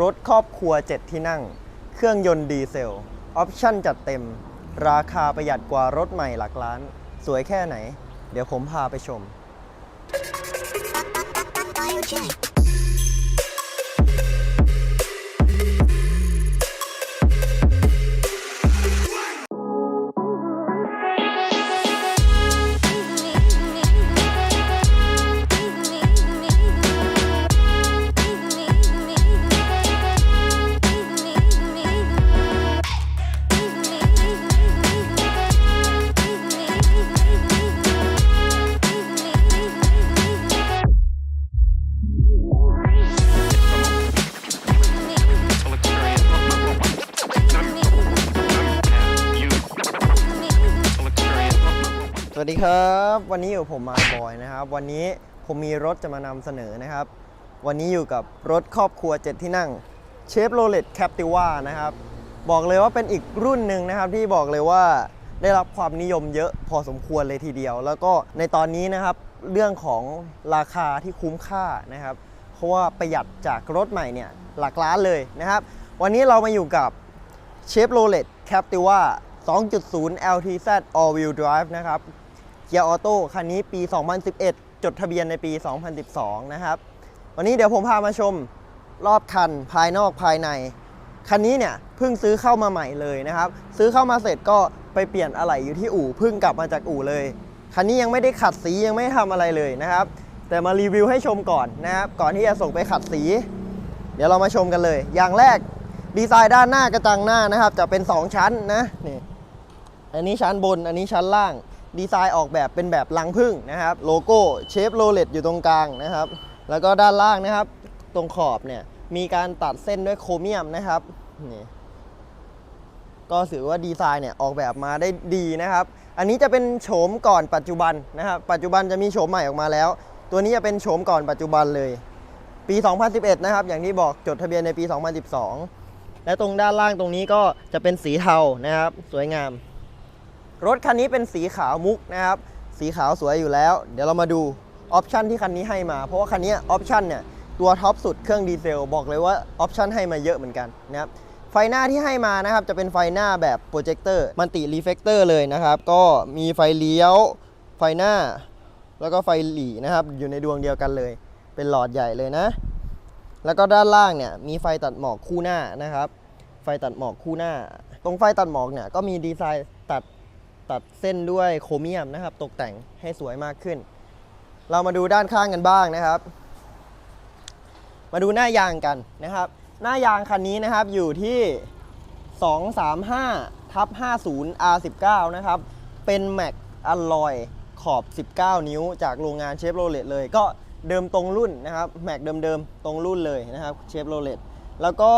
รถครอบครัว 7 ที่นั่ง เครื่องยนต์ดีเซล ออปชั่นจัดเต็ม ราคาประหยัดกว่ารถใหม่หลักล้าน สวยแค่ไหน เดี๋ยวผมพาไปชม full วันนี้อยู่ผมมาบอยนะครับ วันนี้ผมมีรถจะมานำเสนอนะครับ วันนี้อยู่กับรถครอบครัว 7 ที่นั่งเชฟโรเลตแคปติว่านะครับ บอกเลยว่าเป็นอีกรุ่นหนึ่งนะครับ ที่บอกเลยว่าได้รับความนิยมเยอะพอสมควรเลยทีเดียว แล้วก็ในตอนนี้นะครับเรื่องของราคาที่คุ้มค่านะครับ เพราะว่าประหยัดจากรถใหม่เนี่ยหลักล้านเลยนะครับ วันนี้เรามาอยู่กับเชฟโรเลตแคปติว่า2.0 LTZ All Wheel Drive นะครับ เกียร์ออโต้คันนี้ปี 2011 จดทะเบียนในปี 2012 นะครับ วันนี้เดี๋ยวผมพามาชมรอบคันภายนอกภายใน คันนี้เนี่ยเพิ่งซื้อเข้ามาใหม่เลยนะครับ ซื้อเข้ามาเสร็จก็ไปเปลี่ยนอะไหล่อยู่ที่อู่เพิ่งกลับมาจากอู่เลย คันนี้ยังไม่ได้ขัดสียังไม่ทำอะไรเลยนะครับ แต่มารีวิวให้ชมก่อนนะครับ ก่อนที่จะส่งไปขัดสี เดี๋ยวเรามาชมกันเลย อย่างแรกดีไซน์ด้านหน้ากระจังหน้านะครับ จะเป็น 2 ชั้นนะนี่อันนี้ชั้นบนอันนี้ชั้นล่าง ดีไซน์ออกแบบเป็นแบบลังพึ่งนะครับ โลโก้เชฟโรเลตอยู่ตรงกลางนะครับ แล้วก็ด้านล่างนะครับ ตรงขอบเนี่ยมีการตัดเส้นด้วยโครเมียมนะครับนี่ก็ถือว่าดีไซน์เนี่ยออกแบบมาได้ดีนะครับ อันนี้จะเป็นโฉมก่อนปัจจุบันนะครับ ปัจจุบันจะมีโฉมใหม่ออกมาแล้ว ตัวนี้จะเป็นโฉมก่อนปัจจุบันเลย ปี 2011 นะครับ อย่างที่บอกจดทะเบียนในปี 2012 และตรงด้านล่างตรงนี้ก็จะเป็นสีเทานะครับ สวยงาม รถคันนี้เป็นสีขาวมุกนะครับ สีขาวสวยอยู่แล้ว เดี๋ยวเรามาดูออปชันที่คันนี้ให้มา เพราะว่าคันนี้ออปชันเนี่ยตัวท็อปสุดเครื่องดีเซลบอกเลยว่าออปชันให้มาเยอะเหมือนกันนะครับไฟหน้าที่ให้มานะครับจะเป็นไฟหน้าแบบโปรเจคเตอร์มันติรีเฟกเตอร์เลยนะครับ ก็มีไฟเลี้ยวไฟหน้า แล้วก็ไฟหลีนะครับ อยู่ในดวงเดียวกันเลย เป็นหลอดใหญ่เลยนะ แล้วก็ด้านล่างเนี่ยมีไฟตัดหมอกคู่หน้านะครับ ไฟตัดหมอกคู่หน้า ตรงไฟตัดหมอกเนี่ยก็มีดีไซน์ตัด ตัดเส้นด้วยโครเมียมนะครับ ตกแต่งให้สวยมากขึ้น เรามาดูด้านข้างกันบ้างนะครับ มาดูหน้ายางกันนะครับ หน้ายางคันนี้นะครับอยู่ที่ 235ทับ50 R19 นะครับ เป็นแม็กอลลอยขอบ 19 นิ้ว จากโรงงานเชฟโรเลตเลย ก็เดิมตรงรุ่นนะครับแม็กเดิมๆตรงรุ่นเลยนะครับเชฟโรเลตแล้วก็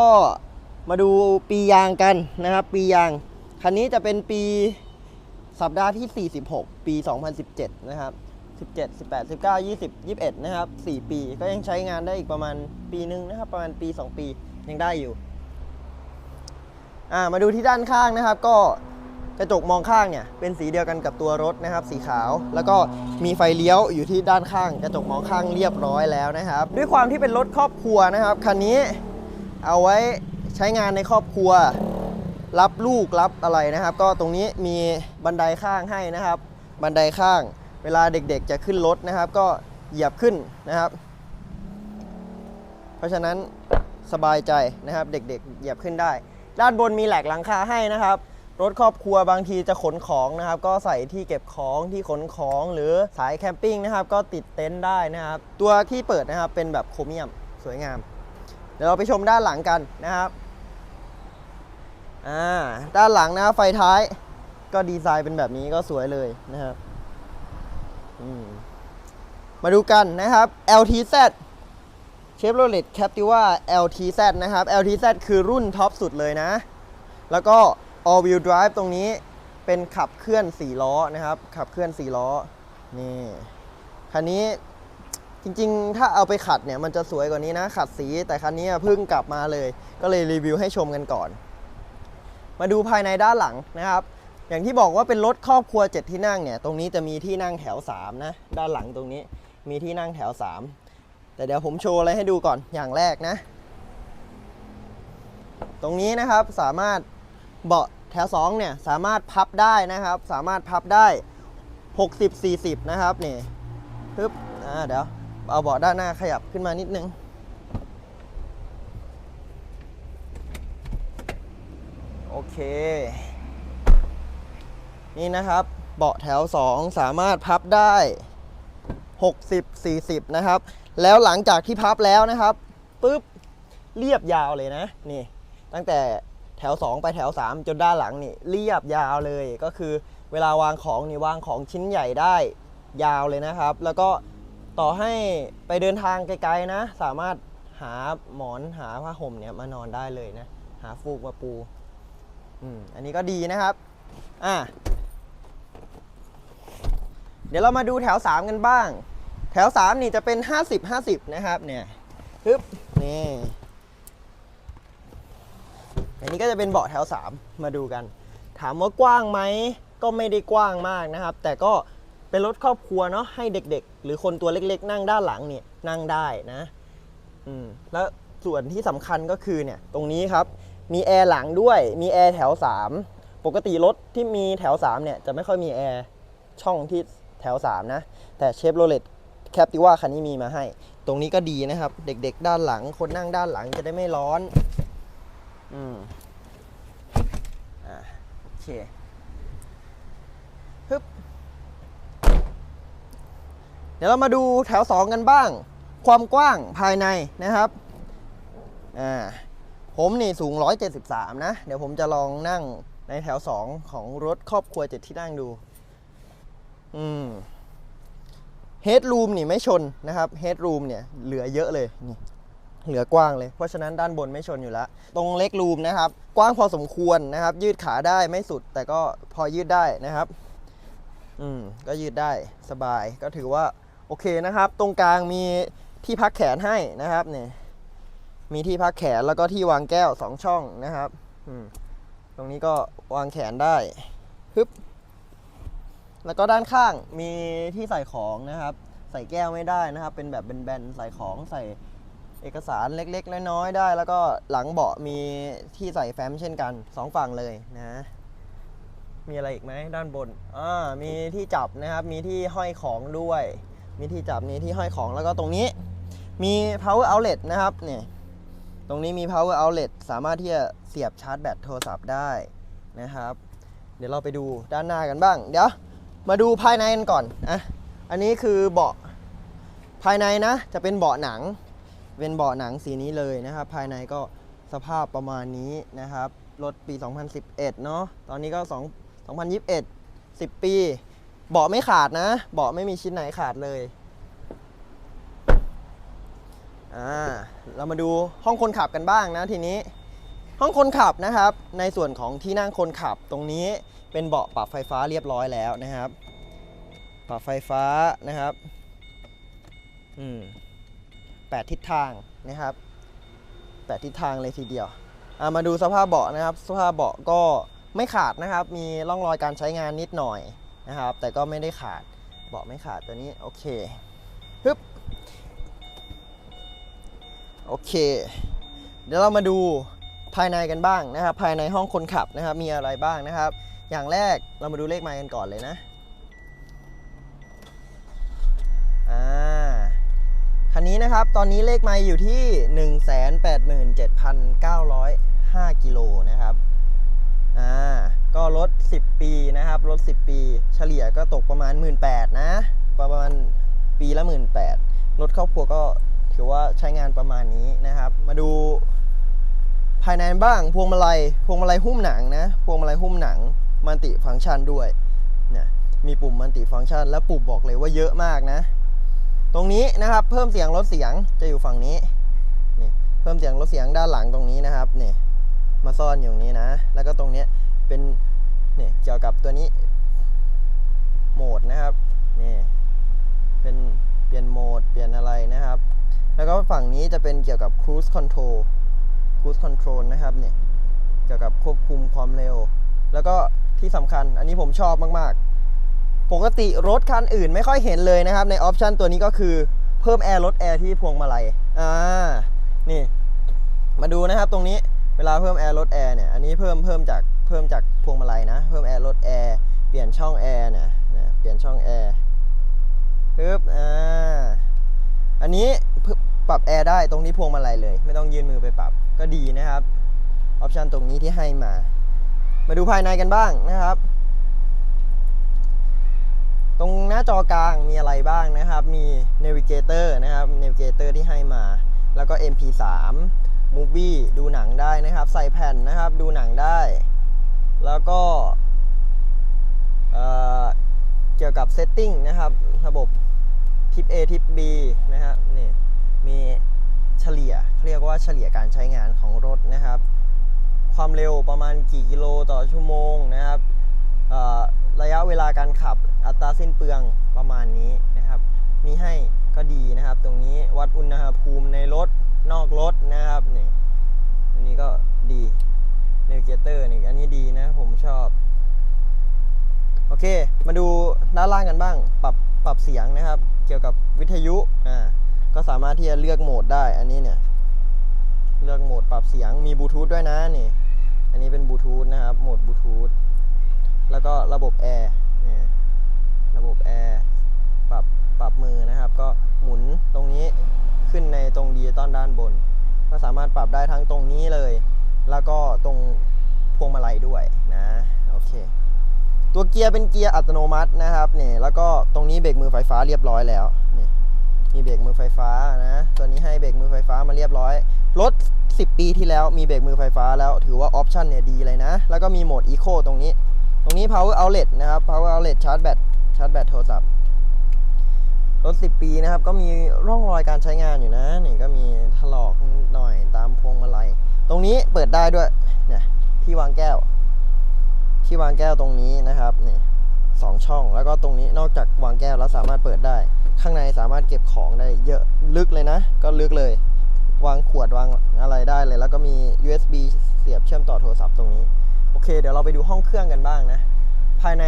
มาดูปียางกันนะครับ ปียาง คันนี้จะเป็นปี สัปดาห์ที่ 46 ปี 2017 นะครับ 17 18 19 20 21 นะครับ 4 ปี ก็ยังใช้งานได้อีกประมาณปีนึงนะครับ ประมาณปี 2 ปียังได้อยู่ อ่า มาดูที่ด้านข้างนะครับ ก็กระจกมองข้างเนี่ย เป็นสีเดียวกันกับตัวรถนะครับ สีขาว แล้วก็มีไฟเลี้ยวอยู่ที่ด้านข้าง กระจกมองข้างเรียบร้อยแล้วนะครับ ด้วยความที่เป็นรถครอบครัวนะครับ คันนี้เอาไว้ใช้งานในครอบครัว รับลูกรับอะไรนะครับ ก็ตรงนี้มีบันไดข้างให้นะครับ บันไดข้าง เวลาเด็กๆจะขึ้นรถนะครับ ก็เหยียบขึ้นนะครับ เพราะฉะนั้นสบายใจนะครับ เด็กๆ เหยียบขึ้นได้ ด้านบนมีแหลกหลังคาให้นะครับ รถครอบครัวบางทีจะขนของนะครับ ก็ใส่ที่เก็บของที่ขนของหรือสายแคมปิ้งนะครับ ก็ติดเต็นท์ได้นะครับ ตัวที่เปิดนะครับเป็นแบบโครเมียมสวยงาม เดี๋ยวเราไปชมด้านหลังกันนะครับ อ่าด้านหลังนะไฟท้ายก็ดีไซน์เป็นแบบนี้ก็สวยเลยนะครับมมาดูกันนะครับ LTZ Chevrolet Captiva LTZ นะครับ LTZ คือรุ่นท็อปสุดเลยนะ แล้วก็ all wheel drive ตรงนี้เป็นขับเคลื่อน 4 ล้อนะครับ ขับเคลื่อน 4 ล้อ นี่ คันนี้จริงๆ ถ้าเอาไปขัดเนี่ย มันจะสวยกว่านี้นะ ขัดสีแต่คันนี้เพิ่งกลับมาเลย ก็เลยรีวิวให้ชมกันก่อน มาดูภายในด้านหลังนะครับ อย่างที่บอกว่าเป็นรถครอบครัว 7 ที่นั่งเนี่ย ตรงนี้จะมีที่นั่งแถว 3 นะ ด้านหลังตรงนี้มีที่นั่งแถว 3 แต่เดี๋ยวผมโชว์อะไรให้ดูก่อนอย่างแรกนะ ตรงนี้นะครับสามารถเบาะแถว2เนี่ยสามารถพับได้นะครับ สามารถพับได้ 60 40 นะครับนี่ปึ๊บอ่าเดี๋ยวเอาเบาะด้านหน้าขยับขึ้นมานิดนึง โอเค นี่นะครับ เบาะแถว 2 สามารถพับได้ 60 40 นะครับ แล้วหลังจากที่พับแล้วนะครับปุ๊บเรียบยาวเลยนะ นี่ ตั้งแต่แถว 2 ไปแถว 3 จนด้านหลังนี่ เรียบยาวเลยก็คือเวลาวางของนี่วางของชิ้นใหญ่ได้ยาวเลยนะครับ แล้วก็ต่อให้ไปเดินทางไกลๆนะ สามารถหาหมอนหาผ้าห่มเนี่ยมานอนได้เลยนะ หาฟูกมาปู อืมอันนี้ก็ดีนะครับอะเดี๋ยวเรามาดูแถว 3 กันบ้าง แถว 3 นี่จะเป็น 50 50 นะครับเนี่ยปึ๊บนี่อันนี้ก็จะเป็นเบาะแถว 3 มาดูกัน ถามว่ากว้างไหมก็ไม่ได้กว้างมากนะครับ แต่ก็เป็นรถครอบครัวเนาะให้เด็กๆ หรือคนตัวเล็กๆ นั่งด้านหลังเนี่ยนั่งได้นะอืมแล้วส่วนที่สำคัญก็คือเนี่ยตรงนี้ครับ มีแอร์หลังด้วย มีแอร์แถว 3 ปกติรถที่มีแถว 3 เนี่ย จะไม่ค่อยมีแอร์ช่องที่แถว 3 นะ แต่เชฟโรเลตแคปติว่าคันนี้มีมาให้ ตรงนี้ก็ดีนะครับ เด็กๆ ด้านหลัง คนนั่งด้านหลังจะได้ไม่ร้อน อืม อ่าโอเคฮึบเดี๋ยวเรามาดูแถว 2 กันบ้าง ความกว้างภายในนะครับ อ่า ผมนี่สูง 173 นะ เดี๋ยวผมจะลองนั่งในแถว 2 ของรถครอบครัวเจ็ดที่นั่งดู อืมเฮดรูมนี่ไม่ชนนะครับเฮดรูมเนี่ยเหลือเยอะเลยนี่เหลือกว้างเลย เพราะฉะนั้นด้านบนไม่ชนอยู่แล้ว ตรงเล็กรูมนะครับ กว้างพอสมควรนะครับ ยืดขาได้ไม่สุด แต่ก็พอยืดได้นะครับ อืม ก็ยืดได้สบายก็ถือว่าโอเคนะครับ ตรงกลางมีที่พักแขนให้นะครับเนี่ย มีที่พักแขนแล้วก็ที่วางแก้ว2ช่องนะครับตรงนี้ก็วางแขนได้ฮึบแล้วก็ด้านข้างมีที่ใส่ของนะครับ ใส่แก้วไม่ได้นะครับ เป็นแบบแบนๆใส่ของใส่เอกสารเล็กๆ น้อยๆได้ แล้วก็หลังเบาะมีที่ใส่แฟ้มเช่นกันสองฝั่งเลยนะ มีอะไรอีกไหมด้านบนอ่ามีที่จับนะครับ มีที่ห้อยของด้วย มีที่จับมีที่ห้อยของแล้วก็ตรงนี้ มี power outlet นะครับเนี่ย ตรงนี้มี power outlet สามารถที่จะเสียบชาร์จแบตโทรศัพท์ได้นะครับ เดี๋ยวเราไปดูด้านหน้ากันบ้าง เดี๋ยวมาดูภายในกันก่อนอะอันนี้คือเบาะภายในนะ จะเป็นเบาะหนัง เป็นเบาะหนังสีนี้เลยนะครับ ภายในก็สภาพประมาณนี้นะครับ รถปี 2011 เนาะ ตอนนี้ก็ 2 2021 10 ปี เบาะไม่ขาดนะ เบาะไม่มีชิ้นไหนขาดเลย อ่าเรามาดูห้องคนขับกันบ้างนะทีนี้ ห้องคนขับนะครับ ในส่วนของที่นั่งคนขับตรงนี้เป็นเบาะปรับไฟฟ้าเรียบร้อยแล้วนะครับ ปรับไฟฟ้านะครับอืมแปดทิศทางนะครับแปดทิศทางเลยทีเดียวอ่ามาดูสภาพเบาะนะครับ สภาพเบาะก็ไม่ขาดนะครับ มีร่องรอยการใช้งานนิดหน่อยนะครับ แต่ก็ไม่ได้ขาด เบาะไม่ขาดตัวนี้โอเคปึ๊บ โอเค เดี๋ยวเรามาดูภายในกันบ้างนะครับ ภายในห้องคนขับนะครับ มีอะไรบ้างนะครับ อย่างแรกเรามาดูเลขไมล์กันก่อนเลยนะอ่าคันนี้นะครับ ตอนนี้เลขไมล์อยู่ที่ 187,905กิโลนะครับอ่าก็ลด 10 ปีนะครับลด 10 ปี เฉลี่ยก็ตกประมาณ 18,000นะ ประมาณปีละ 18,000รถครอบครัวก็ ถือว่าใช้งานประมาณนี้นะครับ มาดูภายในบ้างพวงมาลัยพวงมาลัยหุ้มหนังนะพวงมาลัยหุ้มหนังมัลติฟังก์ชันด้วยเนี่ยมีปุ่มมัลติฟังก์ชัน และปุ่มบอกเลยว่าเยอะมากนะ ตรงนี้นะครับเพิ่มเสียงลดเสียงจะอยู่ฝั่งนี้นี่เพิ่มเสียงลดเสียงด้านหลังตรงนี้นะครับนี่มาซ่อนอยู่ตรงนี้นะ แล้วก็ตรงนี้เป็นเนี่ยเกี่ยวกับตัวนี้โหมดนะครับนี่เป็นเปลี่ยนโหมดเปลี่ยนอะไรนะครับ แล้วก็ฝั่งนี้จะเป็นเกี่ยวกับ cruise control cruise control นะครับเนี่ยเกี่ยวกับควบคุมความเร็ว แล้วก็ที่สำคัญอันนี้ผมชอบมากๆ ปกติรถคันอื่นไม่ค่อยเห็นเลยนะครับ ในออปชันตัวนี้ก็คือเพิ่มแอร์ลดแอร์ที่พวงมาลัยอ่านี่มาดูนะครับตรงนี้เวลาเพิ่มแอร์ลดแอร์เนี่ยอันนี้เพิ่มเพิ่มจากเพิ่มจากพวงมาลัยนะ เพิ่มแอร์ลดแอร์เปลี่ยนช่องแอร์เนี่ยนะเปลี่ยนช่องแอร์ปึ๊บอ่าอันนี้ ปรับแอร์ได้ตรงที่พวงมาลัยเลย ไม่ต้องยื่นมือไปปรับก็ดีนะครับออปชันตรงนี้ที่ให้มา มาดูภายในกันบ้างนะครับ ตรงหน้าจอกลางมีอะไรบ้างนะครับ มี Navigator นะครับ Navigator ที่ให้มา แล้วก็ MP3 Movie ดูหนังได้นะครับ ใส่แผ่นนะครับ ดูหนังได้ แล้วก็เเกี่ยวกับ Setting นะครับ ระบบทิป A ทิป B นะครับนี่ มีเฉลี่ยเรียกว่าเฉลี่ยการใช้งานของรถนะครับ ความเร็วประมาณกี่กิโลต่อชั่วโมงนะครับระยะเวลาการขับอัตราสิ้นเปลืองประมาณนี้นะครับ มีให้ก็ดีนะครับ ตรงนี้วัดอุณหภูมิในรถนอกรถนะครับนี่อันนี้ก็ดี Navigator นี่อันนี้ดีนะผมชอบ โอเค มาดูด้านล่างกันบ้าง ปรับปรับเสียงนะครับ เกี่ยวกับวิทยุอ่า ก็สามารถที่จะเลือกโหมดได้ อันนี้เนี่ย เลือกโหมดปรับเสียง มีบลูทูธด้วยนะนี่ อันนี้เป็นบลูทูธนะครับ โหมดบลูทูธ แล้วก็ระบบแอร์นี่ระบบแอร์ ปรับ ปรับมือนะครับ ก็หมุนตรงนี้ขึ้นในตรงดิจิตอลด้านบน ก็สามารถปรับได้ทั้งตรงนี้เลย แล้วก็ตรงพวงมาลัยด้วยนะ โอเค ตัวเกียร์เป็นเกียร์อัตโนมัตินะครับนี่แล้วก็ตรงนี้เบรกมือไฟฟ้าเรียบร้อยแล้ว มีเบรกมือไฟฟ้านะ ตัวนี้ให้เบรกมือไฟฟ้ามาเรียบร้อย รถ 10 ปีที่แล้วมีเบรกมือไฟฟ้าแล้วถือว่าออปชันเนี่ยดีเลยนะ แล้วก็มีโหมด Eco ตรงนี้ ตรงนี้ power outlet นะครับ power outlet ชาร์จแบต ชาร์จแบตโทรศัพท์ รถ 10 ปีนะครับ ก็มีร่องรอยการใช้งานอยู่นะ นี่ก็มีถลอกนิดหน่อยตามพวงมาลัย ตรงนี้เปิดได้ด้วย เนี่ย ที่วางแก้ว ที่วางแก้วตรงนี้นะครับ นี่สองช่อง แล้วก็ตรงนี้ นอกจากวางแก้วแล้วสามารถเปิดได้ ข้างในสามารถเก็บของได้เยอะลึกเลยนะ ก็ลึกเลย วางขวดวางอะไรได้เลย แล้วก็มี USB เสียบเชื่อมต่อโทรศัพท์ตรงนี้ โอเค เดี๋ยวเราไปดูห้องเครื่องกันบ้างนะ ภายใน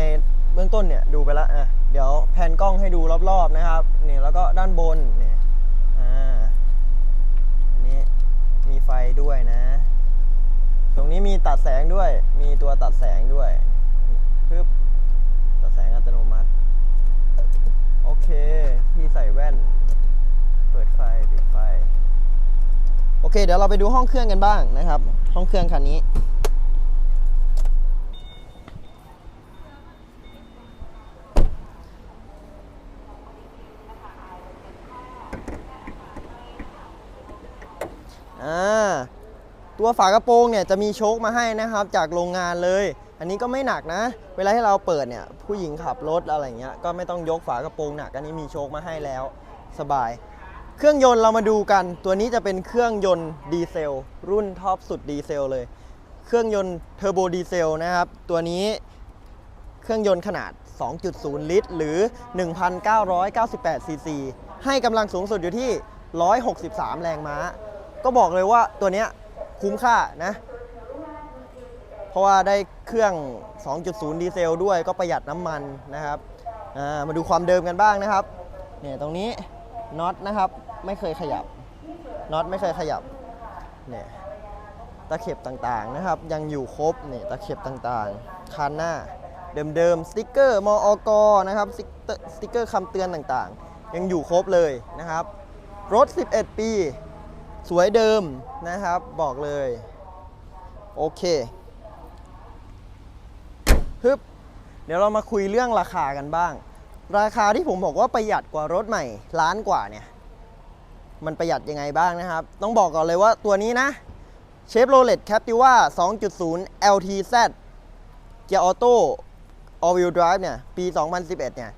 เบื้องต้นเนี่ยดูไปแล้วอะเดี๋ยวแผนกล้องให้ดูรอบๆนะครับนี่แล้วก็ด้านบนเนี่ยอ่าอันนี้มีไฟด้วยนะ ตรงนี้มีตัดแสงด้วย มีตัวตัดแสงด้วยปึ๊บตัดแสงอัตโนมัติ โอเคที่ใส่แว่น เปิดไฟปิดไฟ โอเค เดี๋ยวเราไปดูห้องเครื่องกันบ้างนะครับ ห้องเครื่องคันนี้ อ่า ตัวฝากระโปรงเนี่ยจะมีโชคมาให้นะครับ จากโรงงานเลย อันนี้ก็ไม่หนักนะ เวลาที่เราเปิดเนี่ยผู้หญิงขับรถอะไรเงี้ยก็ไม่ต้องยกฝากระโปรงหนักอันนี้มีโชคมาให้แล้วสบาย เครื่องยนต์เรามาดูกัน ตัวนี้จะเป็นเครื่องยนต์ดีเซลรุ่นท็อปสุดดีเซลเลย เครื่องยนต์เทอร์โบดีเซลนะครับ ตัวนี้เครื่องยนต์ขนาด 2.0 ลิตร หรือ 1,998 ซีซี ให้กำลังสูงสุดอยู่ที่ 163 แรงม้า ก็บอกเลยว่าตัวนี้คุ้มค่านะ เพราะว่าได้เครื่อง 2.0 ดีเซลด้วยก็ประหยัดน้ำมันนะครับามาดูความเดิมกันบ้างนะครับเนี่ยตรงนี้น็อตนะครับไม่เคยขยับน็อตไม่เคยขยับเนี่ยตะเข็บต่างๆนะครับ ยังอยู่ครบเนี่ยตะเข็บต่างๆ คันหน้าเดิมๆสติกเกอร์มออกนะครับสติ๊กเกอร์สติกเกอร์คำเตือนต่างๆ ยังอยู่ครบเลยนะครับ รถ 11 ปี สวยเดิมนะครับ บอกเลย โอเค ฮึบเดี๋ยวเรามาคุยเรื่องราคากันบ้าง ราคาที่ผมบอกว่าประหยัดกว่ารถใหม่ล้านกว่าเนี่ย มันประหยัดยังไงบ้างนะครับ ต้องบอกก่อนเลยว่าตัวนี้นะเชฟโรเลตแคปติว่า2.0 LTZ เกียร์ออโต้ all wheel drive เนี่ย ปี 2011 เนี่ย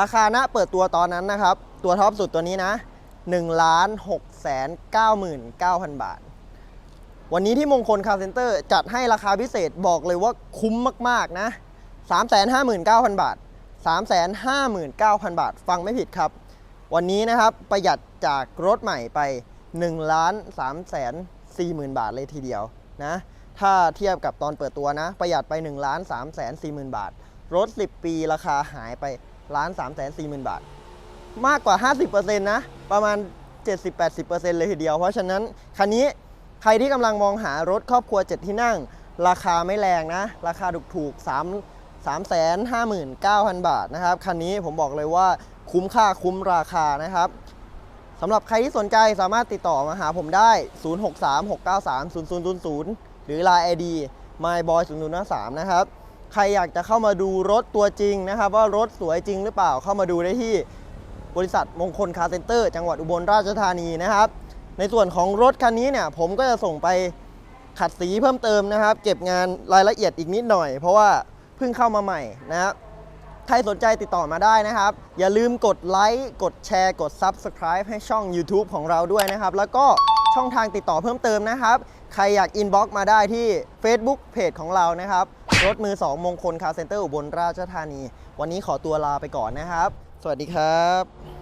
ราคาณเปิดตัวตอนนั้นนะครับ ตัวท็อปสุดตัวนี้นะ1ล้าน6แสน99,000 บาท วันนี้ที่มงคลคาร์เซ็นเตอร์จัดให้ราคาพิเศษบอกเลยว่าคุ้มมาก ๆ นะ 359,000 บาท 359,000 บาท ฟังไม่ผิดครับ วันนี้นะครับประหยัดจากรถใหม่ไป1ล้าน3แสน40,000 บาทเลยทีเดียวนะ ถ้าเทียบกับตอนเปิดตัวนะ ประหยัดไป1ล้าน3แสน40,000 บาท รถ 10 ปีราคาหายไปล้าน3แสน40,000 บาท มากกว่า 50%นะ ประมาณ 70-80%เลยทีเดียว เพราะฉะนั้นคันนี้ใครที่กำลังมองหารถครอบครัว 7 ที่นั่ง ราคาไม่แรงนะ ราคาถูกๆ3 3 5 9 0 0 0 บาทนะครับ คันนี้ผมบอกเลยว่าคุ้มค่าคุ้มราคานะครับสำหรับใครที่สนใจสามารถติดต่อมาหาผมได้ 0636930000 หรือ Line ID myboy 0053 นะครับ ใครอยากจะเข้ามาดูรถตัวจริงนะครับ ว่ารถสวยจริงหรือเปล่าเข้ามาดูได้ที่บริษัทมงคลคาร์เซ็นเตอร์ จังหวัดอุบลราชธานีนะครับ ในส่วนของรถคันนี้เนี่ยผมก็จะส่งไปขัดสีเพิ่มเติมนะครับ เก็บงานรายละเอียดอีกนิดหน่อย เพราะว่า พิ่งเข้ามาใหม่นะครับใครสนใจติดต่อมาได้นะครับ อย่าลืมกดไลค์กดแชร์ กด Subscribe ให้ช่อง YouTube ของเราด้วยนะครับ แล้วก็ช่องทางติดต่อเพิ่มเติมนะครับ ใครอยากอินบ็อกมาได้ที่ Facebook เพจของเรานะครับ รถมือ 2 มงคลคาร์เซ็นเตอร์อุบลราชธานี วันนี้ขอตัวลาไปก่อนนะครับ สวัสดีครับ